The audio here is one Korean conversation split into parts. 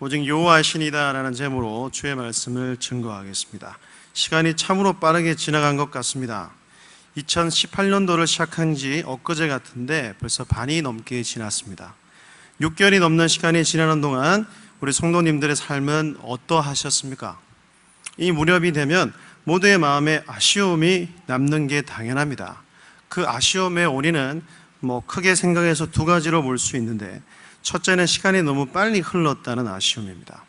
오직 여호와신이다라는 제목으로 주의 말씀을 증거하겠습니다. 시간이 참으로 빠르게 지나간 것 같습니다. 2018년도를 시작한 지 엊그제 같은데 벌써 반이 넘게 지났습니다. 6개월이 넘는 시간이 지나는 동안 우리 성도님들의 삶은 어떠하셨습니까? 이 무렵이 되면 모두의 마음에 아쉬움이 남는 게 당연합니다. 그 아쉬움의 원인은 뭐 크게 생각해서 두 가지로 볼 수 있는데 첫째는 시간이 너무 빨리 흘렀다는 아쉬움입니다.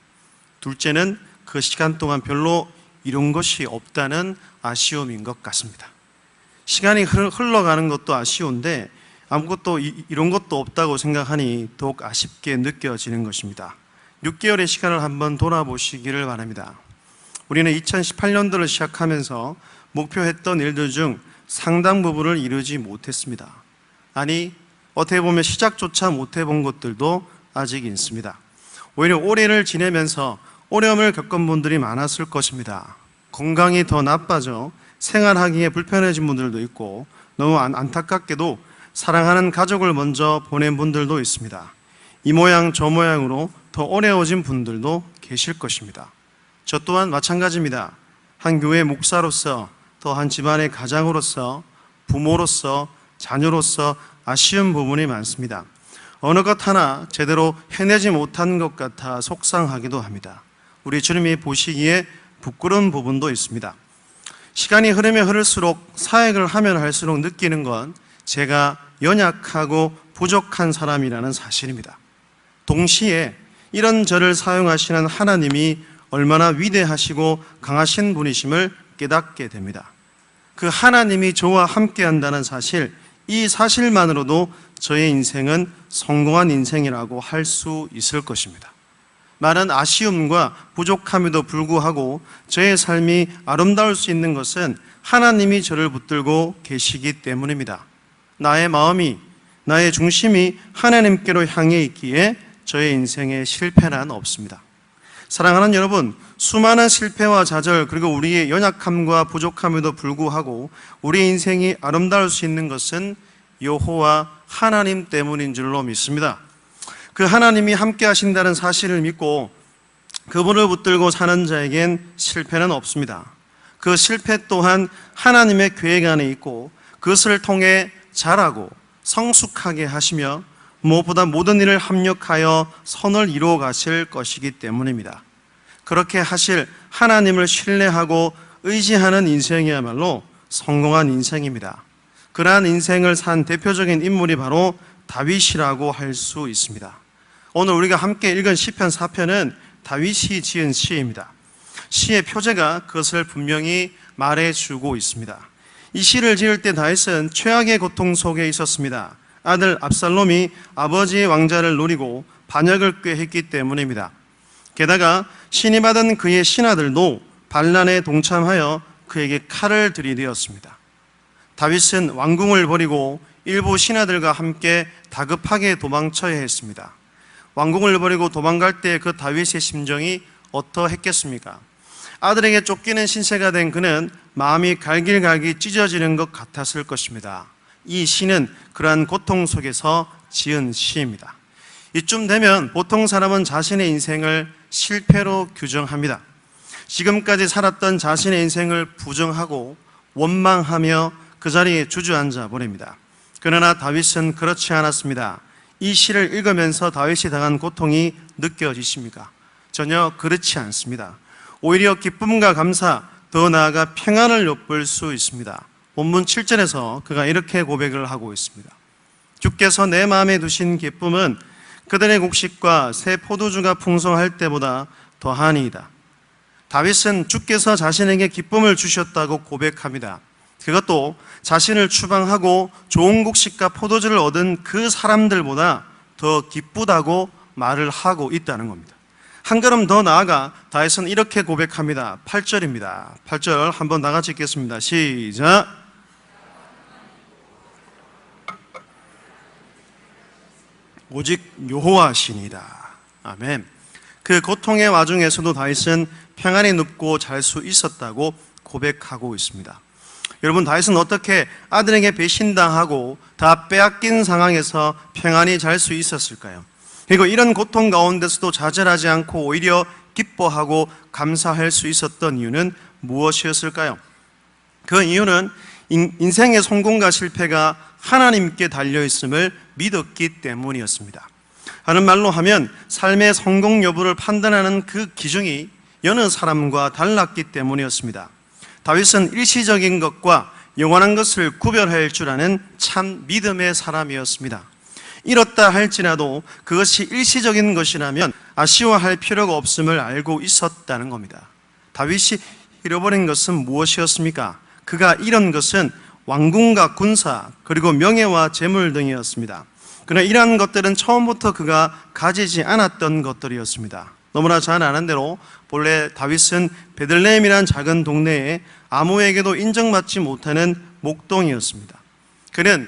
둘째는 그 시간 동안 별로 이룬 것이 없다는 아쉬움인 것 같습니다. 시간이 흘러가는 것도 아쉬운데 아무것도 이런 것도 없다고 생각하니 더욱 아쉽게 느껴지는 것입니다. 6개월의 시간을 한번 돌아보시기를 바랍니다. 우리는 2018년도를 시작하면서 목표했던 일들 중 상당 부분을 이루지 못했습니다. 아니, 어떻게 보면 시작조차 못 해본 것들도 아직 있습니다. 오히려 올해를 지내면서 어려움을 겪은 분들이 많았을 것입니다. 건강이 더 나빠져 생활하기에 불편해진 분들도 있고 너무 안타깝게도 사랑하는 가족을 먼저 보낸 분들도 있습니다. 이 모양 저 모양으로 더 어려워진 분들도 계실 것입니다. 저 또한 마찬가지입니다. 한 교회 목사로서 또 한 집안의 가장으로서 부모로서 자녀로서 아쉬운 부분이 많습니다. 어느 것 하나 제대로 해내지 못한 것 같아 속상하기도 합니다. 우리 주님이 보시기에 부끄러운 부분도 있습니다. 시간이 흐르면 흐를수록 사역을 하면 할수록 느끼는 건 제가 연약하고 부족한 사람이라는 사실입니다. 동시에 이런 저를 사용하시는 하나님이 얼마나 위대하시고 강하신 분이심을 깨닫게 됩니다. 그 하나님이 저와 함께 한다는 사실, 이 사실만으로도 저의 인생은 성공한 인생이라고 할 수 있을 것입니다. 많은 아쉬움과 부족함에도 불구하고 저의 삶이 아름다울 수 있는 것은 하나님이 저를 붙들고 계시기 때문입니다. 나의 마음이, 나의 중심이 하나님께로 향해 있기에 저의 인생에 실패란 없습니다. 사랑하는 여러분, 수많은 실패와 좌절 그리고 우리의 연약함과 부족함에도 불구하고 우리 인생이 아름다울 수 있는 것은 여호와 하나님 때문인 줄로 믿습니다. 그 하나님이 함께 하신다는 사실을 믿고 그분을 붙들고 사는 자에겐 실패는 없습니다. 그 실패 또한 하나님의 계획 안에 있고 그것을 통해 자라고 성숙하게 하시며 무엇보다 모든 일을 합력하여 선을 이루어 가실 것이기 때문입니다. 그렇게 하실 하나님을 신뢰하고 의지하는 인생이야말로 성공한 인생입니다. 그러한 인생을 산 대표적인 인물이 바로 다윗이라고 할 수 있습니다. 오늘 우리가 함께 읽은 시편 4편은 다윗이 지은 시입니다. 시의 표제가 그것을 분명히 말해주고 있습니다. 이 시를 지을 때 다윗은 최악의 고통 속에 있었습니다. 아들 압살롬이 아버지의 왕자를 노리고 반역을 꾀했기 때문입니다. 게다가 신이 받은 그의 신하들도 반란에 동참하여 그에게 칼을 들이대었습니다. 다윗은 왕궁을 버리고 일부 신하들과 함께 다급하게 도망쳐야 했습니다. 왕궁을 버리고 도망갈 때 그 다윗의 심정이 어떠했겠습니까? 아들에게 쫓기는 신세가 된 그는 마음이 갈길갈길 찢어지는 것 같았을 것입니다. 이 시는 그러한 고통 속에서 지은 시입니다. 이쯤 되면 보통 사람은 자신의 인생을 실패로 규정합니다. 지금까지 살았던 자신의 인생을 부정하고 원망하며 그 자리에 주저앉아 버립니다. 그러나 다윗은 그렇지 않았습니다. 이 시를 읽으면서 다윗이 당한 고통이 느껴지십니까? 전혀 그렇지 않습니다. 오히려 기쁨과 감사, 더 나아가 평안을 엿볼 수 있습니다. 본문 7절에서 그가 이렇게 고백을 하고 있습니다. 주께서 내 마음에 두신 기쁨은 그들의 곡식과 새 포도주가 풍성할 때보다 더하니이다. 다윗은 주께서 자신에게 기쁨을 주셨다고 고백합니다. 그것도 자신을 추방하고 좋은 곡식과 포도주를 얻은 그 사람들보다 더 기쁘다고 말을 하고 있다는 겁니다. 한 걸음 더 나아가 다윗은 이렇게 고백합니다. 8절입니다. 8절 한번 나같이 읽겠습니다. 시작. 오직 여호와시니다. 아멘. 그 고통의 와중에서도 다윗은 평안히 눕고 잘 수 있었다고 고백하고 있습니다. 여러분 다윗은 어떻게 아들에게 배신당하고 다 빼앗긴 상황에서 평안히 잘 수 있었을까요? 그리고 이런 고통 가운데서도 좌절하지 않고 오히려 기뻐하고 감사할 수 있었던 이유는 무엇이었을까요? 그 이유는 인- 인생의 성공과 실패가 하나님께 달려 있음을 믿었기 때문이었습니다. 하는 말로 하면 삶의 성공 여부를 판단하는 그 기준이 여느 사람과 달랐기 때문이었습니다. 다윗은 일시적인 것과 영원한 것을 구별할 줄 아는 참 믿음의 사람이었습니다. 이렇다 할지라도 그것이 일시적인 것이라면 아쉬워할 필요가 없음을 알고 있었다는 겁니다. 다윗이 잃어버린 것은 무엇이었습니까? 그가 잃은 것은 왕궁과 군사 그리고 명예와 재물 등이었습니다. 그러나 이러한 것들은 처음부터 그가 가지지 않았던 것들이었습니다. 너무나 잘 아는 대로 본래 다윗은 베들레헴이란 작은 동네에 아무에게도 인정받지 못하는 목동이었습니다. 그는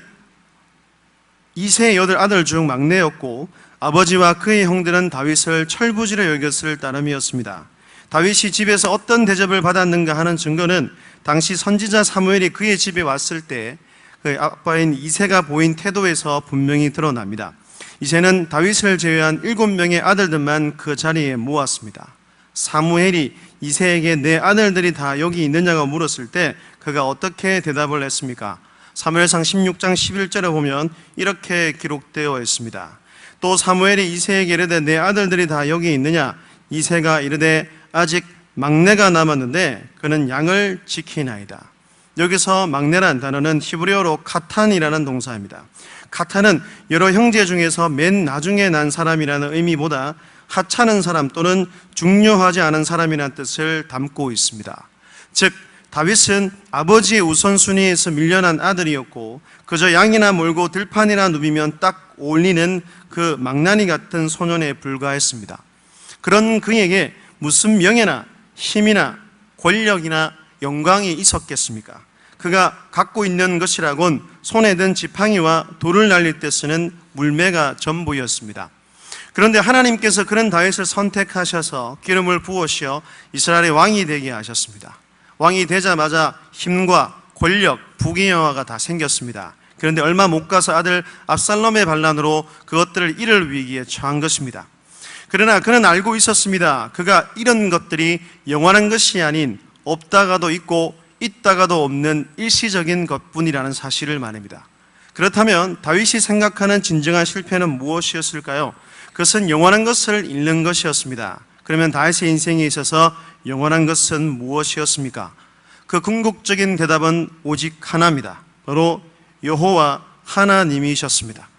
이세 여덟 아들 중 막내였고 아버지와 그의 형들은 다윗을 철부지로 여겼을 따름이었습니다. 다윗이 집에서 어떤 대접을 받았는가 하는 증거는 당시 선지자 사무엘이 그의 집에 왔을 때그 아빠인 이세가 보인 태도에서 분명히 드러납니다. 이세는 다윗을 제외한 일곱 명의 아들들만 그 자리에 모았습니다. 사무엘이 이세에게 내 아들들이 다 여기 있느냐고 물었을 때 그가 어떻게 대답을 했습니까? 사무엘상 16장 11절에 보면 이렇게 기록되어 있습니다. 또 사무엘이 이세에게 이르되 내 아들들이 다 여기 있느냐? 이세가 이르되 아직 막내가 남았는데 그는 양을 지키나이다. 여기서 막내란 단어는 히브리어로 카탄이라는 동사입니다. 카탄은 여러 형제 중에서 맨 나중에 난 사람이라는 의미보다 하찮은 사람 또는 중요하지 않은 사람이라는 뜻을 담고 있습니다. 즉 다윗은 아버지의 우선순위에서 밀려난 아들이었고 그저 양이나 몰고 들판이나 누비면 딱 어울리는 그 망나니 같은 소년에 불과했습니다. 그런 그에게 무슨 명예나 힘이나 권력이나 영광이 있었겠습니까? 그가 갖고 있는 것이라곤 손에 든 지팡이와 돌을 날릴 때 쓰는 물매가 전부였습니다. 그런데 하나님께서 그런 다윗을 선택하셔서 기름을 부으시어 이스라엘의 왕이 되게 하셨습니다. 왕이 되자마자 힘과 권력, 부귀영화가 다 생겼습니다. 그런데 얼마 못 가서 아들 압살롬의 반란으로 그것들을 잃을 위기에 처한 것입니다. 그러나 그는 알고 있었습니다. 그가 이런 것들이 영원한 것이 아닌 없다가도 있고 있다가도 없는 일시적인 것뿐이라는 사실을 말합니다. 그렇다면 다윗이 생각하는 진정한 실패는 무엇이었을까요? 그것은 영원한 것을 잃는 것이었습니다. 그러면 다윗의 인생에 있어서 영원한 것은 무엇이었습니까? 그 궁극적인 대답은 오직 하나입니다. 바로 여호와 하나님이셨습니다.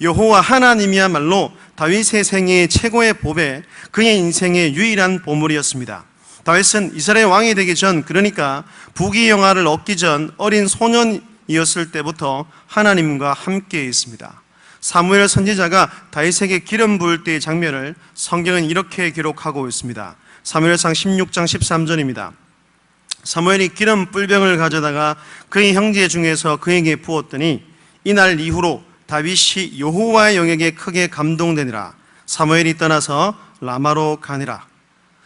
여호와 하나님이야말로 다윗의 생애 최고의 보배, 그의 인생의 유일한 보물이었습니다. 다윗은 이스라엘 왕이 되기 전, 그러니까 부귀 영화를 얻기 전 어린 소년이었을 때부터 하나님과 함께 있습니다. 사무엘 선지자가 다윗에게 기름 부을 때의 장면을 성경은 이렇게 기록하고 있습니다. 사무엘상 16장 13절입니다. 사무엘이 기름 뿔병을 가져다가 그의 형제 중에서 그에게 부었더니 이날 이후로 다윗이 여호와의 영에게 크게 감동되니라. 사무엘이 떠나서 라마로 가니라.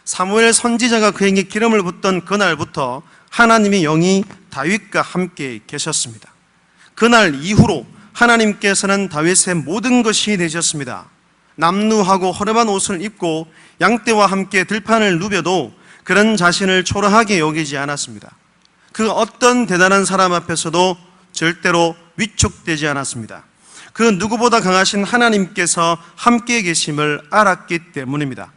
사무엘 선지자가 그에게 기름을 붓던 그날부터 하나님의 영이 다윗과 함께 계셨습니다. 그날 이후로 하나님께서는 다윗의 모든 것이 되셨습니다. 남루하고 허름한 옷을 입고 양떼와 함께 들판을 누벼도 그런 자신을 초라하게 여기지 않았습니다. 그 어떤 대단한 사람 앞에서도 절대로 위축되지 않았습니다. 그 누구보다 강하신 하나님께서 함께 계심을 알았기 때문입니다.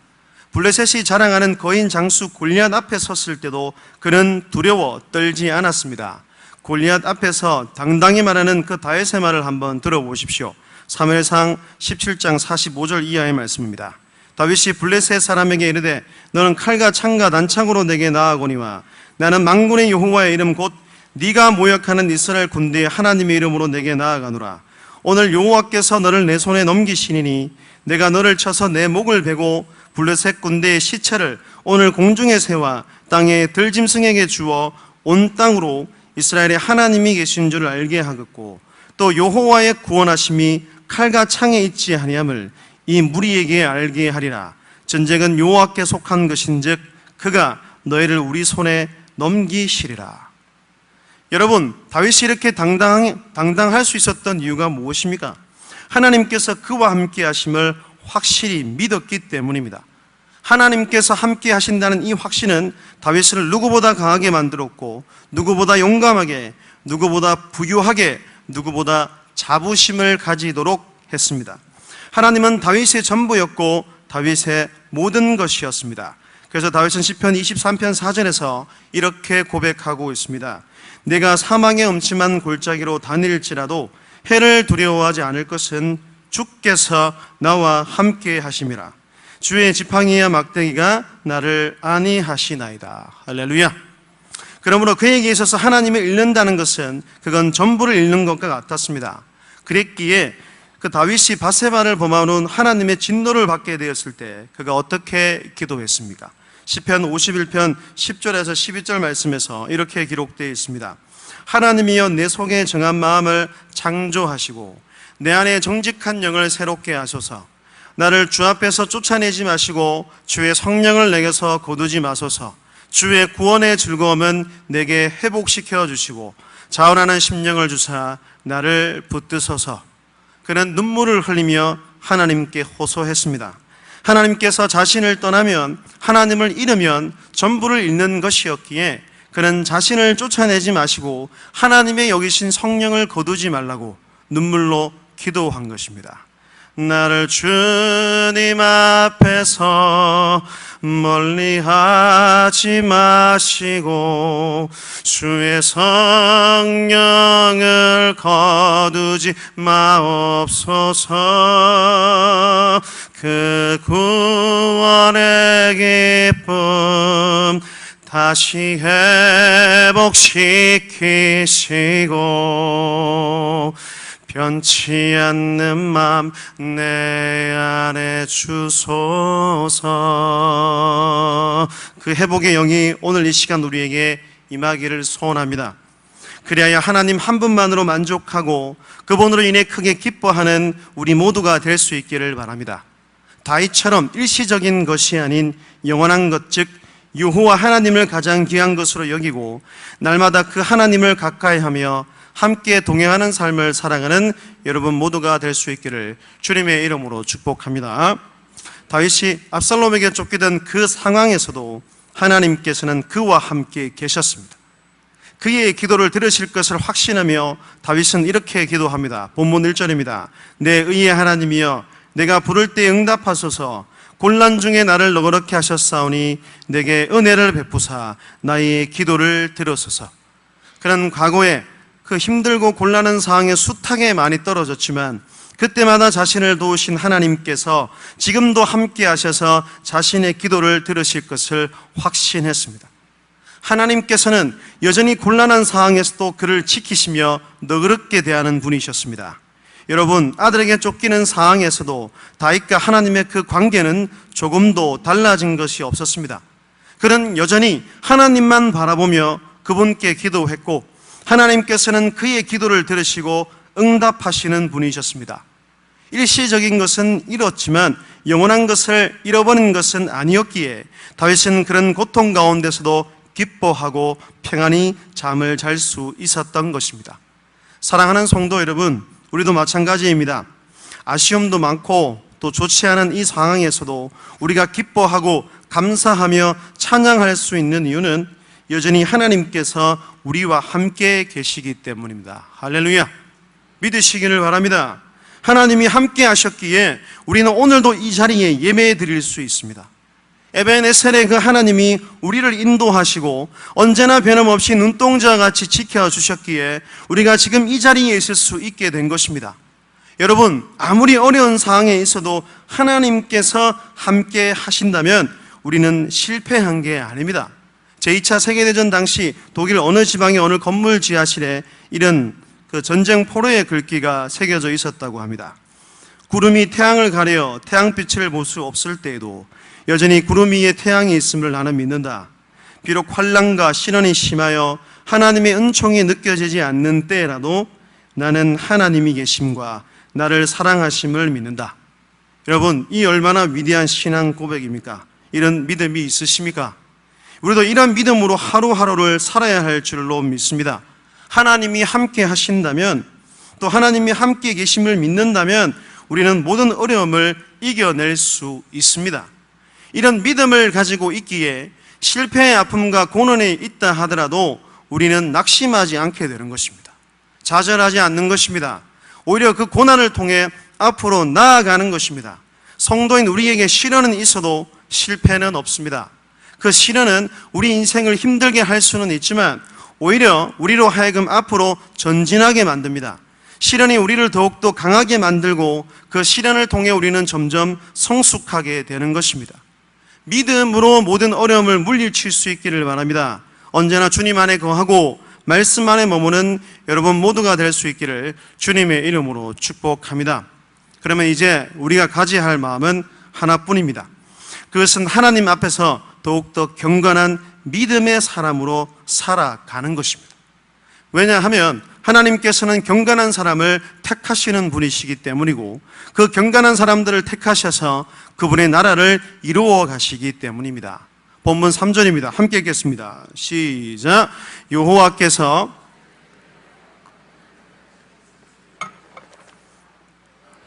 블레셋이 자랑하는 거인 장수 골리앗 앞에 섰을 때도 그는 두려워 떨지 않았습니다. 골리앗 앞에서 당당히 말하는 그 다윗의 말을 한번 들어보십시오. 사무엘상 17장 45절 이하의 말씀입니다. 다윗이 블레셋 사람에게 이르되 너는 칼과 창과 단창으로 내게 나아오니와 나는 망군의 여호와의 이름 곧 네가 모욕하는 이스라엘 군대의 하나님의 이름으로 내게 나아가노라. 오늘 여호와께서 너를 내 손에 넘기시니 내가 너를 쳐서 내 목을 베고 블레셋 군대의 시체를 오늘 공중에 세워 땅에 들짐승에게 주어 온 땅으로 이스라엘의 하나님이 계신 줄 알게 하겠고 또 여호와의 구원하심이 칼과 창에 있지 아니함을 이 무리에게 알게 하리라. 전쟁은 여호와께 속한 것인즉 그가 너희를 우리 손에 넘기시리라 여러분 다윗이 이렇게 당당, 당당할 수 있었던 이유가 무엇입니까? 하나님께서 그와 함께 하심을 확실히 믿었기 때문입니다. 하나님께서 함께 하신다는 이 확신은 다윗을 누구보다 강하게 만들었고 누구보다 용감하게 누구보다 부유하게 누구보다 자부심을 가지도록 했습니다. 하나님은 다윗의 전부였고 다윗의 모든 것이었습니다. 그래서 다윗은 시편 23편 4절에서 이렇게 고백하고 있습니다. 내가 사망의 음침한 골짜기로 다닐지라도 해를 두려워하지 않을 것은 주께서 나와 함께 하심이라. 주의 지팡이와 막대기가 나를 안위하시나이다. 할렐루야. 그러므로 그에게 있어서 하나님을 잃는다는 것은 그건 전부를 잃는 것과 같았습니다. 그랬기에 그 다윗이 바세바를 범하는 하나님의 진노를 받게 되었을 때 그가 어떻게 기도했습니까? 시편 51편 10절에서 12절 말씀에서 이렇게 기록되어 있습니다. 하나님이여 내 속에 정한 마음을 창조하시고 내 안에 정직한 영을 새롭게 하소서. 나를 주 앞에서 쫓아내지 마시고 주의 성령을 내게서 거두지 마소서. 주의 구원의 즐거움은 내게 회복시켜 주시고 자원하는 심령을 주사 나를 붙드소서. 그는 눈물을 흘리며 하나님께 호소했습니다. 하나님께서 자신을 떠나면 하나님을 잃으면 전부를 잃는 것이었기에 그는 자신을 쫓아내지 마시고 하나님의 여기신 성령을 거두지 말라고 눈물로 기도한 것입니다. 나를 주님 앞에서 멀리 하지 마시고 주의 성령을 거두지 마옵소서. 그 구원의 기쁨 다시 회복시키시고 변치 않는 맘 내 안에 주소서 그 회복의 영이 오늘 이 시간 우리에게 임하기를 소원합니다. 그리하여 하나님 한 분만으로 만족하고 그분으로 인해 크게 기뻐하는 우리 모두가 될 수 있기를 바랍니다. 다윗처럼 일시적인 것이 아닌 영원한 것, 즉 유호와 하나님을 가장 귀한 것으로 여기고 날마다 그 하나님을 가까이하며 함께 동행하는 삶을 살아가는 여러분 모두가 될 수 있기를 주님의 이름으로 축복합니다. 다윗이 압살롬에게 쫓기던 그 상황에서도 하나님께서는 그와 함께 계셨습니다. 그의 기도를 들으실 것을 확신하며 다윗은 이렇게 기도합니다. 본문 1절입니다. 내 의의 하나님이여 내가 부를 때 응답하소서 곤란 중에 나를 너그럽게 하셨사오니 내게 은혜를 베푸사 나의 기도를 들으소서. 그는 과거에 그 힘들고 곤란한 상황에 숱하게 많이 떨어졌지만 그때마다 자신을 도우신 하나님께서 지금도 함께 하셔서 자신의 기도를 들으실 것을 확신했습니다. 하나님께서는 여전히 곤란한 상황에서도 그를 지키시며 너그럽게 대하는 분이셨습니다. 여러분, 아들에게 쫓기는 상황에서도 다윗과 하나님의 그 관계는 조금도 달라진 것이 없었습니다. 그는 여전히 하나님만 바라보며 그분께 기도했고 하나님께서는 그의 기도를 들으시고 응답하시는 분이셨습니다. 일시적인 것은 잃었지만 영원한 것을 잃어버린 것은 아니었기에 다윗은 그런 고통 가운데서도 기뻐하고 평안히 잠을 잘 수 있었던 것입니다. 사랑하는 성도 여러분, 우리도 마찬가지입니다. 아쉬움도 많고 또 좋지 않은 이 상황에서도 우리가 기뻐하고 감사하며 찬양할 수 있는 이유는 여전히 하나님께서 우리와 함께 계시기 때문입니다. 할렐루야. 믿으시기를 바랍니다. 하나님이 함께 하셨기에 우리는 오늘도 이 자리에 예배해 드릴 수 있습니다. 에베네셀의 그 하나님이 우리를 인도하시고 언제나 변함없이 눈동자와 같이 지켜주셨기에 우리가 지금 이 자리에 있을 수 있게 된 것입니다. 여러분, 아무리 어려운 상황에 있어도 하나님께서 함께 하신다면 우리는 실패한 게 아닙니다. 제2차 세계대전 당시 독일 어느 지방의 어느 건물 지하실에 이런 그 전쟁 포로의 글귀가 새겨져 있었다고 합니다. 구름이 태양을 가려 태양빛을 볼 수 없을 때에도 여전히 구름 위에 태양이 있음을 나는 믿는다. 비록 환란과 시련이 심하여 하나님의 은총이 느껴지지 않는 때라도 나는 하나님이 계심과 나를 사랑하심을 믿는다. 여러분, 이 얼마나 위대한 신앙 고백입니까? 이런 믿음이 있으십니까? 우리도 이런 믿음으로 하루하루를 살아야 할 줄로 믿습니다. 하나님이 함께 하신다면 또 하나님이 함께 계심을 믿는다면 우리는 모든 어려움을 이겨낼 수 있습니다. 이런 믿음을 가지고 있기에 실패의 아픔과 고난이 있다 하더라도 우리는 낙심하지 않게 되는 것입니다. 좌절하지 않는 것입니다. 오히려 그 고난을 통해 앞으로 나아가는 것입니다. 성도인 우리에게 시련은 있어도 실패는 없습니다. 그 시련은 우리 인생을 힘들게 할 수는 있지만 오히려 우리로 하여금 앞으로 전진하게 만듭니다. 시련이 우리를 더욱더 강하게 만들고 그 시련을 통해 우리는 점점 성숙하게 되는 것입니다. 믿음으로 모든 어려움을 물리칠 수 있기를 바랍니다. 언제나 주님 안에 거하고 말씀 안에 머무는 여러분 모두가 될 수 있기를 주님의 이름으로 축복합니다. 그러면 이제 우리가 가져야 할 마음은 하나뿐입니다. 그것은 하나님 앞에서 더욱더 경건한 믿음의 사람으로 살아가는 것입니다. 왜냐하면 하나님께서는 경건한 사람을 택하시는 분이시기 때문이고 그 경건한 사람들을 택하셔서 그분의 나라를 이루어 가시기 때문입니다. 본문 3절입니다. 함께 읽겠습니다. 시작. 여호와께서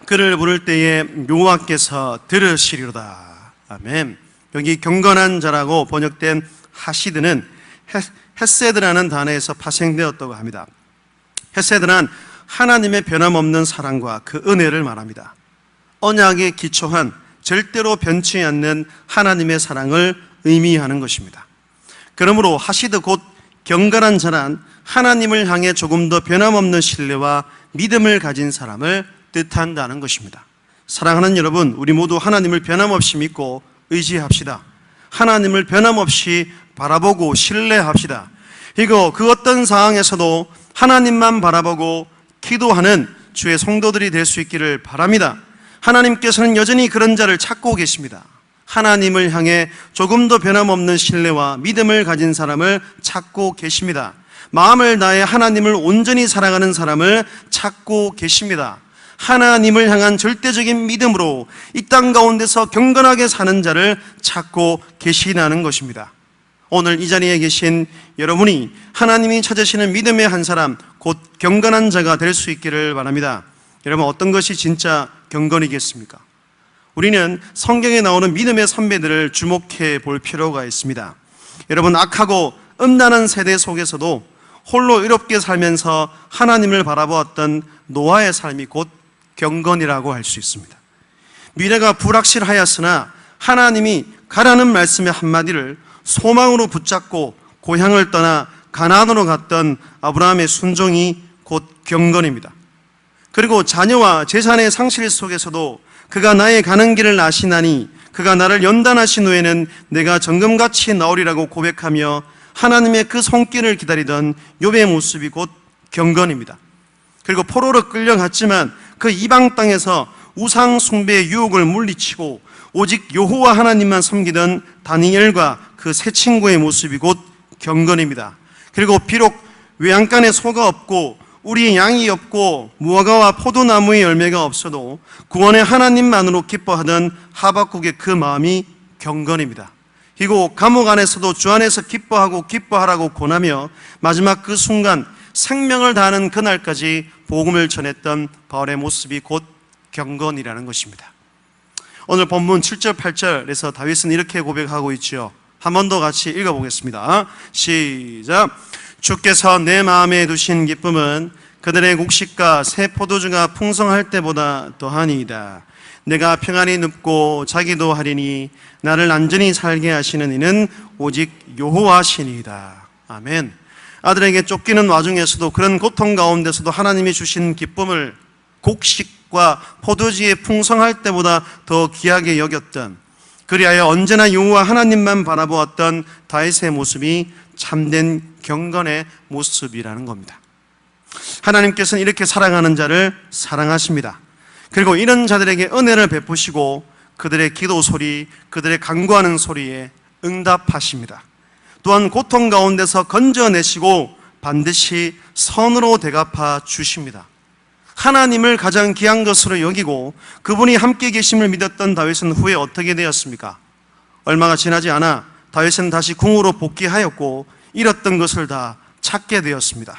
그를 부를 때에 여호와께서 들으시리로다. 아멘. 여기 경건한 자라고 번역된 하시드는 헤세드라는 단어에서 파생되었다고 합니다. 헤세드는 하나님의 변함없는 사랑과 그 은혜를 말합니다. 언약에 기초한 절대로 변치 않는 하나님의 사랑을 의미하는 것입니다. 그러므로 하시드 곧 경건한 자란 하나님을 향해 조금 더 변함없는 신뢰와 믿음을 가진 사람을 뜻한다는 것입니다. 사랑하는 여러분, 우리 모두 하나님을 변함없이 믿고 의지합시다. 하나님을 변함없이 바라보고 신뢰합시다. 이거 그 어떤 상황에서도 하나님만 바라보고 기도하는 주의 성도들이 될 수 있기를 바랍니다. 하나님께서는 여전히 그런 자를 찾고 계십니다. 하나님을 향해 조금 더 변함없는 신뢰와 믿음을 가진 사람을 찾고 계십니다. 마음을 다해 하나님을 온전히 사랑하는 사람을 찾고 계십니다. 하나님을 향한 절대적인 믿음으로 이 땅 가운데서 경건하게 사는 자를 찾고 계시다는 것입니다. 오늘 이 자리에 계신 여러분이 하나님이 찾으시는 믿음의 한 사람, 곧 경건한 자가 될 수 있기를 바랍니다. 여러분, 어떤 것이 진짜 경건이겠습니까? 우리는 성경에 나오는 믿음의 선배들을 주목해 볼 필요가 있습니다. 여러분, 악하고 음란한 세대 속에서도 홀로 이롭게 살면서 하나님을 바라보았던 노아의 삶이 곧 경건이라고 할 수 있습니다. 미래가 불확실하였으나 하나님이 가라는 말씀의 한마디를 소망으로 붙잡고 고향을 떠나 가나안으로 갔던 아브라함의 순종이 곧 경건입니다. 그리고 자녀와 재산의 상실 속에서도 그가 나의 가는 길을 아시나니 그가 나를 연단하신 후에는 내가 정금같이 나오리라고 고백하며 하나님의 그 손길을 기다리던 욥의 모습이 곧 경건입니다. 그리고 포로로 끌려갔지만 그 이방 땅에서 우상 숭배의 유혹을 물리치고 오직 여호와 하나님만 섬기던 다니엘과 그 세 친구의 모습이 곧 경건입니다. 그리고 비록 외양간에 소가 없고 우리 양이 없고 무화과와 포도나무의 열매가 없어도 구원의 하나님만으로 기뻐하던 하박국의 그 마음이 경건입니다. 그리고 감옥 안에서도 주 안에서 기뻐하고 기뻐하라고 권하며 마지막 그 순간 생명을 다하는 그날까지 복음을 전했던 바울의 모습이 곧 경건이라는 것입니다. 오늘 본문 7절 8절에서 다윗은 이렇게 고백하고 있지요. 한 번 더 같이 읽어보겠습니다. 시작. 주께서 내 마음에 두신 기쁨은 그들의 곡식과 새 포도주가 풍성할 때보다 더하니이다. 내가 평안히 눕고 자기도 하리니 나를 안전히 살게 하시는 이는 오직 여호와시니이다. 아멘. 아들에게 쫓기는 와중에서도 그런 고통 가운데서도 하나님이 주신 기쁨을 곡식과 포도주의 풍성할 때보다 더 귀하게 여겼던 그리하여 언제나 여호와 하나님만 바라보았던 다윗의 모습이 참된 경건의 모습이라는 겁니다. 하나님께서는 이렇게 사랑하는 자를 사랑하십니다. 그리고 이런 자들에게 은혜를 베푸시고 그들의 기도 소리, 그들의 간구하는 소리에 응답하십니다. 또한 고통 가운데서 건져내시고 반드시 선으로 대갚아 주십니다. 하나님을 가장 귀한 것으로 여기고 그분이 함께 계심을 믿었던 다윗은 후에 어떻게 되었습니까? 얼마가 지나지 않아 다윗은 다시 궁으로 복귀하였고 잃었던 것을 다 찾게 되었습니다.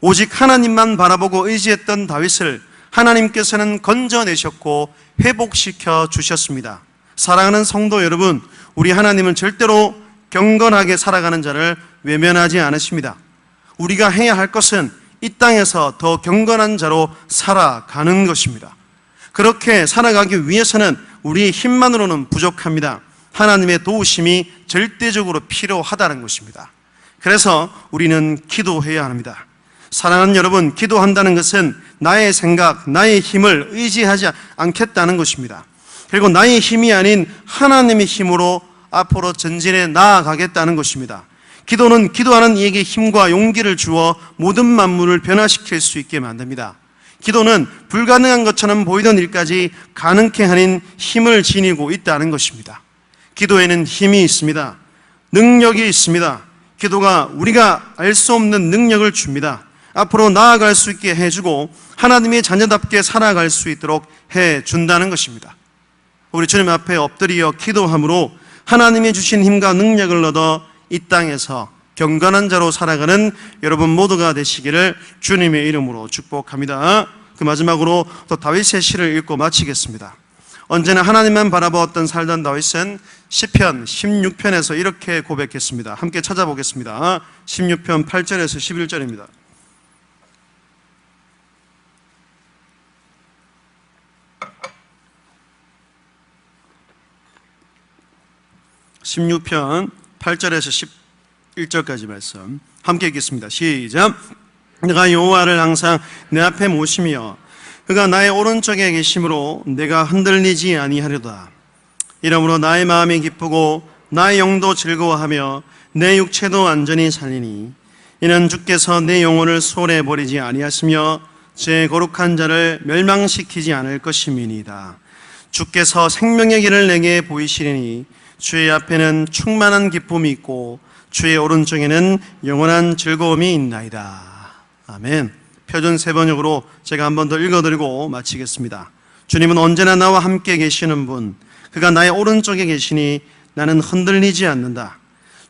오직 하나님만 바라보고 의지했던 다윗을 하나님께서는 건져내셨고 회복시켜 주셨습니다. 사랑하는 성도 여러분, 우리 하나님은 절대로 경건하게 살아가는 자를 외면하지 않으십니다. 우리가 해야 할 것은 이 땅에서 더 경건한 자로 살아가는 것입니다. 그렇게 살아가기 위해서는 우리의 힘만으로는 부족합니다. 하나님의 도우심이 절대적으로 필요하다는 것입니다. 그래서 우리는 기도해야 합니다. 사랑하는 여러분, 기도한다는 것은 나의 생각, 나의 힘을 의지하지 않겠다는 것입니다. 그리고 나의 힘이 아닌 하나님의 힘으로 앞으로 전진해 나아가겠다는 것입니다. 기도는 기도하는 이에게 힘과 용기를 주어 모든 만물을 변화시킬 수 있게 만듭니다. 기도는 불가능한 것처럼 보이던 일까지 가능케 하는 힘을 지니고 있다는 것입니다. 기도에는 힘이 있습니다. 능력이 있습니다. 기도가 우리가 알 수 없는 능력을 줍니다. 앞으로 나아갈 수 있게 해주고 하나님의 자녀답게 살아갈 수 있도록 해준다는 것입니다. 우리 주님 앞에 엎드려 기도함으로 하나님이 주신 힘과 능력을 얻어 이 땅에서 경건한 자로 살아가는 여러분 모두가 되시기를 주님의 이름으로 축복합니다. 그 마지막으로 또 다윗의 시를 읽고 마치겠습니다. 언제나 하나님만 바라보았던 살던 다윗은 시편 16편에서 이렇게 고백했습니다. 함께 찾아보겠습니다. 16편 8절에서 11절입니다. 16편 8절에서 11절까지 말씀 함께 읽겠습니다. 시작. 내가 여호와를 항상 내 앞에 모시며 그가 나의 오른쪽에 계심으로 내가 흔들리지 아니하려다. 이러므로 나의 마음이 기쁘고 나의 영도 즐거워하며 내 육체도 안전히 살리니 이는 주께서 내 영혼을 소홀해 버리지 아니하시며 제 거룩한 자를 멸망시키지 않을 것임이니이다. 주께서 생명의 길을 내게 보이시리니 주의 앞에는 충만한 기쁨이 있고 주의 오른쪽에는 영원한 즐거움이 있나이다. 아멘. 표준 세 번역으로 제가 한 번 더 읽어드리고 마치겠습니다. 주님은 언제나 나와 함께 계시는 분, 그가 나의 오른쪽에 계시니 나는 흔들리지 않는다.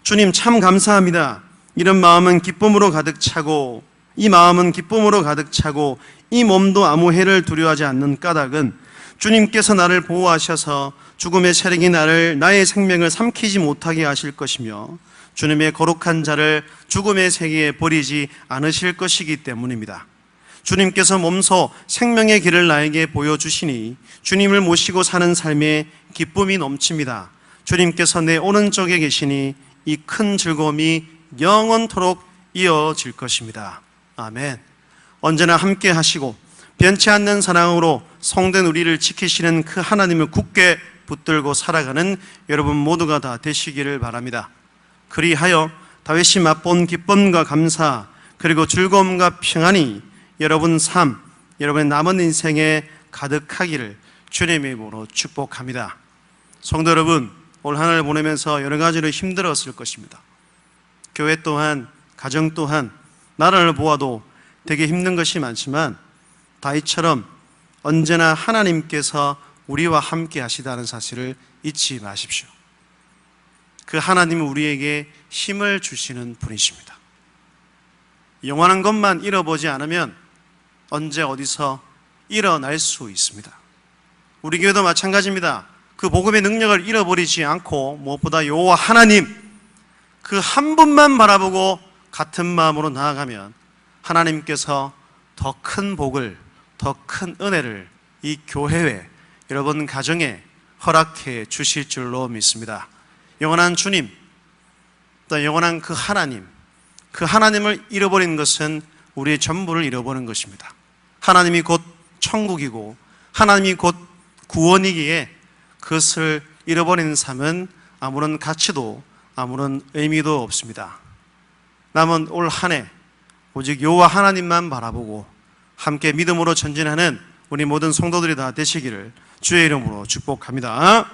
주님 참 감사합니다. 이런 마음은 기쁨으로 가득 차고, 이 마음은 기쁨으로 가득 차고, 이 몸도 아무 해를 두려워하지 않는 까닭은 주님께서 나를 보호하셔서 죽음의 세력이 나를 나의 생명을 삼키지 못하게 하실 것이며 주님의 거룩한 자를 죽음의 세계에 버리지 않으실 것이기 때문입니다. 주님께서 몸소 생명의 길을 나에게 보여주시니 주님을 모시고 사는 삶에 기쁨이 넘칩니다. 주님께서 내 오른쪽에 계시니 이 큰 즐거움이 영원토록 이어질 것입니다. 아멘. 언제나 함께 하시고 변치 않는 사랑으로 성된 우리를 지키시는 그 하나님을 굳게 붙들고 살아가는 여러분 모두가 다 되시기를 바랍니다. 그리하여 다윗이 맛본 기쁨과 감사 그리고 즐거움과 평안이 여러분 삶, 여러분의 남은 인생에 가득하기를 주님의 이름으로 축복합니다. 성도 여러분, 올 한 해를 보내면서 여러 가지로 힘들었을 것입니다. 교회 또한, 가정 또한, 나라를 보아도 되게 힘든 것이 많지만 다윗처럼 언제나 하나님께서 우리와 함께 하시다는 사실을 잊지 마십시오. 그 하나님은 우리에게 힘을 주시는 분이십니다. 영원한 것만 잃어보지 않으면 언제 어디서 일어날 수 있습니다. 우리 교회도 마찬가지입니다. 그 복음의 능력을 잃어버리지 않고 무엇보다 여호와 하나님 그 한 분만 바라보고 같은 마음으로 나아가면 하나님께서 더 큰 복을 더 큰 은혜를 이 교회에 여러분 가정에 허락해 주실 줄로 믿습니다. 영원한 주님, 또 영원한 그 하나님, 그 하나님을 잃어버린 것은 우리의 전부를 잃어버린 것입니다. 하나님이 곧 천국이고 하나님이 곧 구원이기에 그것을 잃어버리는 삶은 아무런 가치도 아무런 의미도 없습니다. 남은 올 한 해 오직 여호와 하나님만 바라보고 함께 믿음으로 전진하는 우리 모든 성도들이 다 되시기를 주의 이름으로 축복합니다.